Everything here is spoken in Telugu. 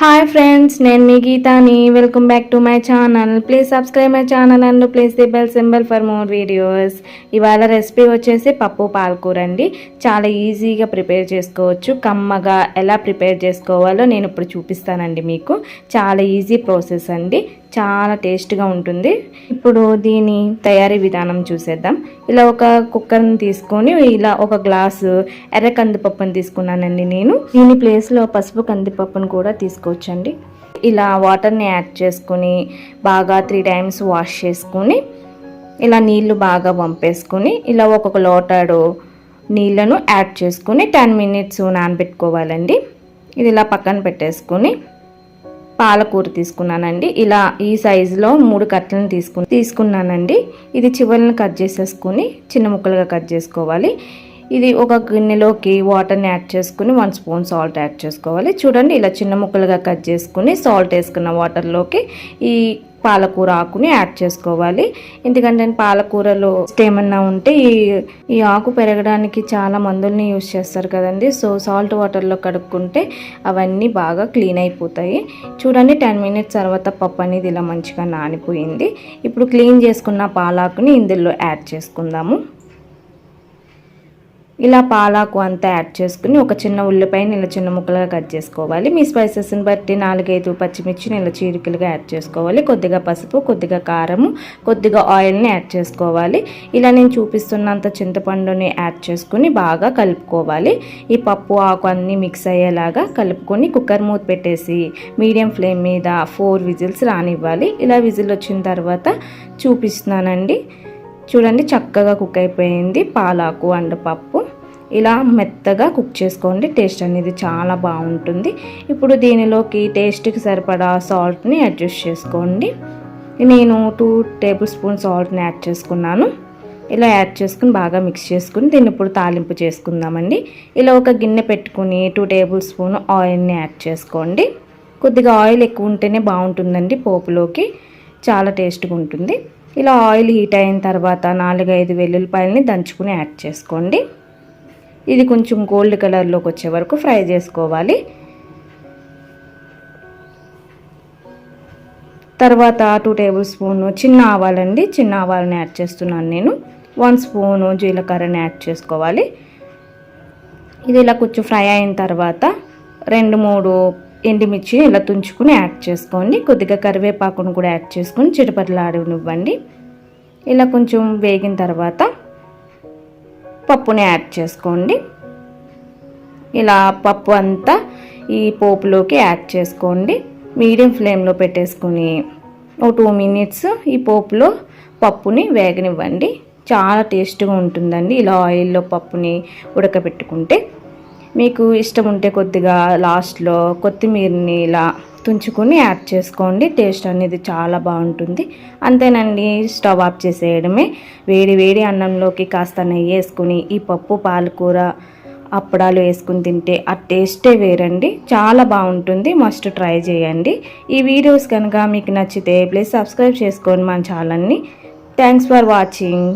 హాయ్ ఫ్రెండ్స్ నేను మీ గీతాని. Welcome back to my channel please subscribe my channel and please the bell symbol for more videos ఇవాళ రెసిపీ వచ్చేసి పప్పు పాలకూర అండి చాలా ఈజీగా ప్రిపేర్ చేసుకోవచ్చు. కమ్మగా ఎలా ప్రిపేర్ చేసుకోవాలో నేను ఇప్పుడు చూపిస్తానండి మీకు. చాలా ఈజీ ప్రాసెస్ అండి. చాలా టేస్ట్గా ఉంటుంది. ఇప్పుడు దీని తయారీ విధానం చూసేద్దాం. ఇలా ఒక కుక్కర్ని తీసుకొని ఇలా ఒక గ్లాసు ఎర్ర కందిపప్పుని తీసుకున్నానండి నేను. దీని ప్లేస్లో పసుపు కందిపప్పును కూడా తీసుకోవచ్చండి. ఇలా వాటర్ని యాడ్ చేసుకొని బాగా త్రీ టైమ్స్ వాష్ చేసుకొని ఇలా నీళ్ళు బాగా పంపేసుకొని ఇలా ఒక్కొక్క లోటాడు నీళ్ళను యాడ్ చేసుకుని టెన్ మినిట్స్ నానబెట్టుకోవాలండి. ఇది ఇలా పక్కన పెట్టేసుకొని పాలకూర తీసుకున్నానండి. ఇలా ఈ సైజులో మూడు కట్టలను తీసుకుని తీసుకున్నానండి. ఇది చివరిని కట్ చేసేసుకుని చిన్న ముక్కలుగా కట్ చేసుకోవాలి. ఇది ఒక గిన్నెలోకి వాటర్ని యాడ్ చేసుకుని వన్ స్పూన్ సాల్ట్ యాడ్ చేసుకోవాలి. చూడండి ఇలా చిన్న ముక్కలుగా కట్ చేసుకుని సాల్ట్ వేసుకున్న వాటర్లోకి ఈ పాలకూర ఆకుని యాడ్ చేసుకోవాలి. ఎందుకంటే పాలకూరలో ఏమన్నా ఉంటే ఈ ఈ ఆకు పెరగడానికి చాలా మందుల్ని యూజ్ చేస్తారు కదండి. సో సాల్ట్ వాటర్లో కడుక్కుంటే అవన్నీ బాగా క్లీన్ అయిపోతాయి. చూడండి టెన్ మినిట్స్ తర్వాత పప్పు అనేది ఇలా మంచిగా నానిపోయింది. ఇప్పుడు క్లీన్ చేసుకున్న పాలాకుని ఇందులో యాడ్ చేసుకుందాము. ఇలా పాలాకు అంతా యాడ్ చేసుకుని ఒక చిన్న ఉల్లిపాయని ఇలా చిన్న ముక్కలుగా కట్ చేసుకోవాలి. మీ స్పైసెస్ని బట్టి నాలుగైదు పచ్చిమిర్చిని ఇలా చీరికలుగా యాడ్ చేసుకోవాలి. కొద్దిగా పసుపు కొద్దిగా కారము కొద్దిగా ఆయిల్ని యాడ్ చేసుకోవాలి. ఇలా నేను చూపిస్తున్నంత చింతపండుని యాడ్ చేసుకుని బాగా కలుపుకోవాలి. ఈ పప్పు ఆకు అన్నీ మిక్స్ అయ్యేలాగా కలుపుకొని కుక్కర్ మూత పెట్టేసి మీడియం ఫ్లేమ్ మీద ఫోర్ విజిల్స్ రానివ్వాలి. ఇలా విజిల్ వచ్చిన తర్వాత చూపిస్తున్నానండి. చూడండి చక్కగా కుక్ అయిపోయింది. పాలాకు అండ్ పప్పు ఇలా మెత్తగా కుక్ చేసుకోండి. టేస్ట్ అనేది చాలా బాగుంటుంది. ఇప్పుడు దీనిలోకి టేస్ట్కి సరిపడా సాల్ట్ని అడ్జస్ట్ చేసుకోండి. నేను టూ టేబుల్ స్పూన్ సాల్ట్ని యాడ్ చేసుకున్నాను. ఇలా యాడ్ చేసుకుని బాగా మిక్స్ చేసుకుని దీన్ని ఇప్పుడు తాలింపు చేసుకుందామండి. ఇలా ఒక గిన్నె పెట్టుకుని టూ టేబుల్ స్పూన్ ఆయిల్ని యాడ్ చేసుకోండి. కొద్దిగా ఆయిల్ ఎక్కువ ఉంటేనే బాగుంటుందండి పోపులోకి. చాలా టేస్ట్గా ఉంటుంది. ఇలా ఆయిల్ హీట్ అయిన తర్వాత నాలుగైదు వెల్లుల్లిపాయలని దంచుకుని యాడ్ చేసుకోండి. ఇది కొంచెం గోల్డ్ కలర్లోకి వచ్చే వరకు ఫ్రై చేసుకోవాలి. తర్వాత టూ టేబుల్ స్పూన్ చిన్న ఆవాలండి చిన్న ఆవాలని యాడ్ చేస్తున్నాను నేను. వన్ స్పూను జీలకర్రని యాడ్ చేసుకోవాలి. ఇది ఇలా కొంచెం ఫ్రై అయిన తర్వాత రెండు మూడు ఎండుమిర్చి ఇలా తుంచుకుని యాడ్ చేసుకోండి. కొద్దిగా కరివేపాకును కూడా యాడ్ చేసుకొని చిటపట్లాడనివ్వండి ఇలా కొంచెం వేగిన తర్వాత పప్పుని యాడ్ చేసుకోండి. ఇలా పప్పు అంతా ఈ పోపులోకి యాడ్ చేసుకోండి. మీడియం ఫ్లేమ్లో పెట్టేసుకొని ఒక టూ మినిట్స్ ఈ పోపులో పప్పుని వేగనివ్వండి. చాలా టేస్ట్గా ఉంటుందండి. ఇలా ఆయిల్లో పప్పుని ఉడకబెట్టుకుంటే. మీకు ఇష్టం ఉంటే కొద్దిగా లాస్ట్లో కొత్తిమీరని ఇలా తుంచుకొని యాడ్ చేసుకోండి. టేస్ట్ అనేది చాలా బాగుంటుంది. అంతేనండి స్టవ్ ఆఫ్ చేసేయడమే. వేడి వేడి అన్నంలోకి కాస్త నెయ్యి వేసుకుని ఈ పప్పు పాలకూర అప్పడాలు వేసుకుని తింటే ఆ టేస్టే వేరండి. చాలా బాగుంటుంది. మస్ట్ ట్రై చేయండి. ఈ వీడియోస్ కనుక మీకు నచ్చితే ప్లీజ్ సబ్స్క్రైబ్ చేసుకోండి మన ఛానల్ని. Thanks for watching.